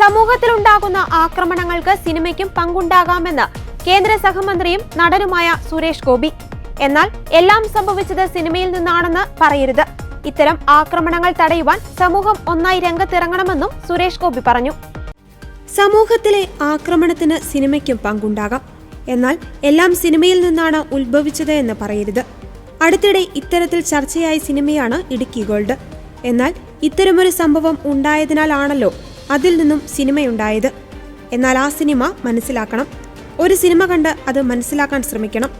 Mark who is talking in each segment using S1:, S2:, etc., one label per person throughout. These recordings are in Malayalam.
S1: സമൂഹത്തിലുണ്ടാകുന്ന ആക്രമണങ്ങൾക്ക് സിനിമയ്ക്കും പങ്കുണ്ടാകാമെന്ന് കേന്ദ്ര സഹമന്ത്രിയും നടനുമായ സുരേഷ് ഗോപി. എന്നാൽ എല്ലാം സംഭവിച്ചത് സിനിമയിൽ നിന്നാണെന്ന് പറയരുത്. ഇത്തരം ആക്രമണങ്ങൾ തടയുവാൻ സമൂഹം ഒന്നായി രംഗത്തിറങ്ങണമെന്നും സുരേഷ് ഗോപി പറഞ്ഞു. സമൂഹത്തിലെ ആക്രമണത്തിന് സിനിമയ്ക്കും പങ്കുണ്ടാകാം. എന്നാൽ എല്ലാം സിനിമയിൽ നിന്നാണ് ഉത്ഭവിച്ചത് എന്ന് പറയരുത്. അടുത്തിടെ ഇത്തരത്തിൽ ചർച്ചയായ സിനിമയാണ് ഇടുക്കി ഗോൾഡ്. എന്നാൽ ഇത്തരമൊരു സംഭവം ഉണ്ടായതിനാലാണല്ലോ അതിൽ നിന്നും സിനിമയുണ്ടായത്. എന്നാൽ ആ സിനിമ മനസ്സിലാക്കണം. ഒരു സിനിമ കണ്ട് അത് മനസ്സിലാക്കാൻ ശ്രമിക്കണം.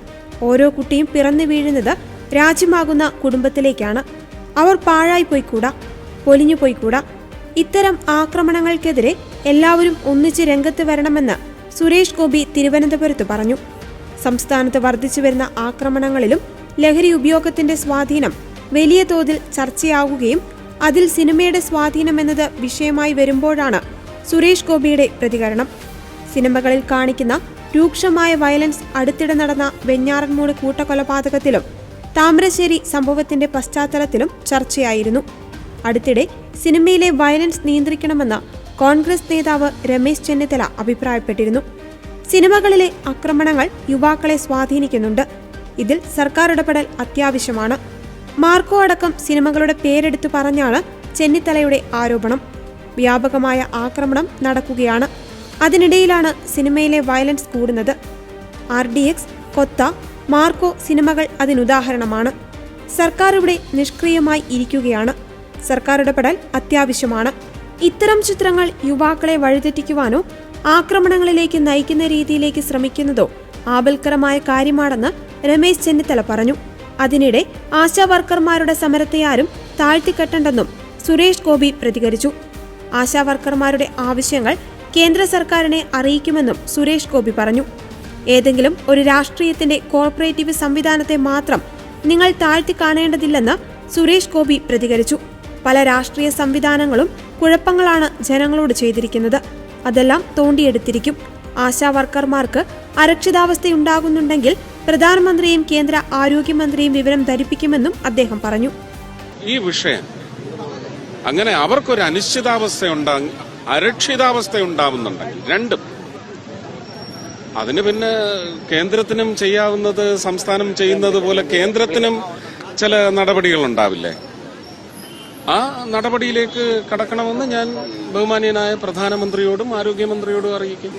S1: ഓരോ കുട്ടിയും പിറന്നു വീഴുന്നത് രാജ്യമാകുന്ന കുടുംബത്തിലേക്കാണ്. അവർ പാഴായി പോയിക്കൂടാ പൊലിഞ്ഞു പോയിക്കൂടാ. ഇത്തരം ആക്രമണങ്ങൾക്കെതിരെ എല്ലാവരും ഒന്നിച്ച് രംഗത്ത് വരണമെന്ന് സുരേഷ് ഗോപി തിരുവനന്തപുരത്ത് പറഞ്ഞു. സംസ്ഥാനത്ത് വർദ്ധിച്ചു വരുന്ന ആക്രമണങ്ങളിലും ലഹരി ഉപയോഗത്തിന്റെ സ്വാധീനം വലിയ തോതിൽ ചർച്ചയാവുകയും അതിൽ സിനിമയുടെ സ്വാധീനം എന്നത് വിഷയമായി വരുമ്പോഴാണ് സുരേഷ് ഗോപിയുടെ പ്രതികരണം. സിനിമകളിൽ കാണിക്കുന്ന രൂക്ഷമായ വയലൻസ് അടുത്തിടെ നടന്ന വെഞ്ഞാറൻമൂട് കൂട്ടക്കൊലപാതകത്തിലും താമരശ്ശേരി സംഭവത്തിന്റെ പശ്ചാത്തലത്തിലും ചർച്ചയായിരുന്നു. അടുത്തിടെ സിനിമയിലെ വയലൻസ് നിയന്ത്രിക്കണമെന്ന് കോൺഗ്രസ് നേതാവ് രമേശ് ചെന്നിത്തല അഭിപ്രായപ്പെട്ടിരുന്നു. സിനിമകളിലെ ആക്രമണങ്ങൾ യുവാക്കളെ സ്വാധീനിക്കുന്നുണ്ട്. ഇതിൽ സർക്കാർ ഇടപെടൽ അത്യാവശ്യമാണ്. മാർക്കോ അടക്കം സിനിമകളുടെ പേരെടുത്തു പറഞ്ഞാണ് ചെന്നിത്തലയുടെ ആരോപണം. വ്യാപകമായ ആക്രമണം നടക്കുകയാണ്. അതിനിടയിലാണ് സിനിമയിലെ വയലൻസ് കൂടുന്നത്. R D X Kotha Marco സിനിമകൾ അതിനുദാഹരണമാണ്. സർക്കാർ ഇവിടെ നിഷ്ക്രിയമായി ഇരിക്കുകയാണ്. സർക്കാർ ഇടപെടൽ അത്യാവശ്യമാണ്. ഇത്തരം ചിത്രങ്ങൾ യുവാക്കളെ വഴിതെറ്റിക്കുവാനോ ആക്രമണങ്ങളിലേക്ക് നയിക്കുന്ന രീതിയിലേക്ക് ശ്രമിക്കുന്നതോ ആപൽക്കരമായ കാര്യമാണെന്ന് രമേശ് ചെന്നിത്തല പറഞ്ഞു. അതിനിടെ ആശാവർക്കർമാരുടെ സമരത്തെ ആരും താഴ്ത്തിക്കെട്ടണ്ടെന്നും സുരേഷ് ഗോപി പ്രതികരിച്ചു. ആശാവർക്കർമാരുടെ ആവശ്യങ്ങൾ കേന്ദ്ര സർക്കാരിനെ അറിയിക്കുമെന്നും സുരേഷ് ഗോപി പറഞ്ഞു. ഏതെങ്കിലും ഒരു രാഷ്ട്രീയത്തിന്റെ കോർപ്പറേറ്റീവ് സംവിധാനത്തെ മാത്രം നിങ്ങൾ താഴ്ത്തി കാണേണ്ടതില്ലെന്ന് സുരേഷ് ഗോപി പ്രതികരിച്ചു. പല രാഷ്ട്രീയ സംവിധാനങ്ങളും കുഴപ്പങ്ങളാണ് ജനങ്ങളോട് ചെയ്തിരിക്കുന്നത്. അതെല്ലാം തോണ്ടിയെടുത്തിരിക്കും. ആശാവർക്കർമാർക്ക് അരക്ഷിതാവസ്ഥയുണ്ടാകുന്നുണ്ടെങ്കിൽ പ്രധാനമന്ത്രിയും കേന്ദ്ര ആരോഗ്യമന്ത്രിയും വിവരം ധരിപ്പിക്കുമെന്നും അദ്ദേഹം പറഞ്ഞു.
S2: ഈ വിഷയം അങ്ങനെ അവർക്കൊരു അനിശ്ചിതാവസ്ഥ അരക്ഷിതാവസ്ഥ ഉണ്ടാവുന്നുണ്ടെങ്കിൽ രണ്ടും. അതിന് പിന്നെ കേന്ദ്രത്തിനും ചെയ്യാവുന്നത് സംസ്ഥാനം ചെയ്യുന്നത് പോലെ കേന്ദ്രത്തിനും ചില നടപടികൾ ഉണ്ടാവില്ലേ ആ നടപടിയിലേക്ക് കടക്കണമെന്ന് ഞാൻ ബഹുമാനീയനായ പ്രധാനമന്ത്രിയോടും ആരോഗ്യമന്ത്രിയോടും അറിയിക്കും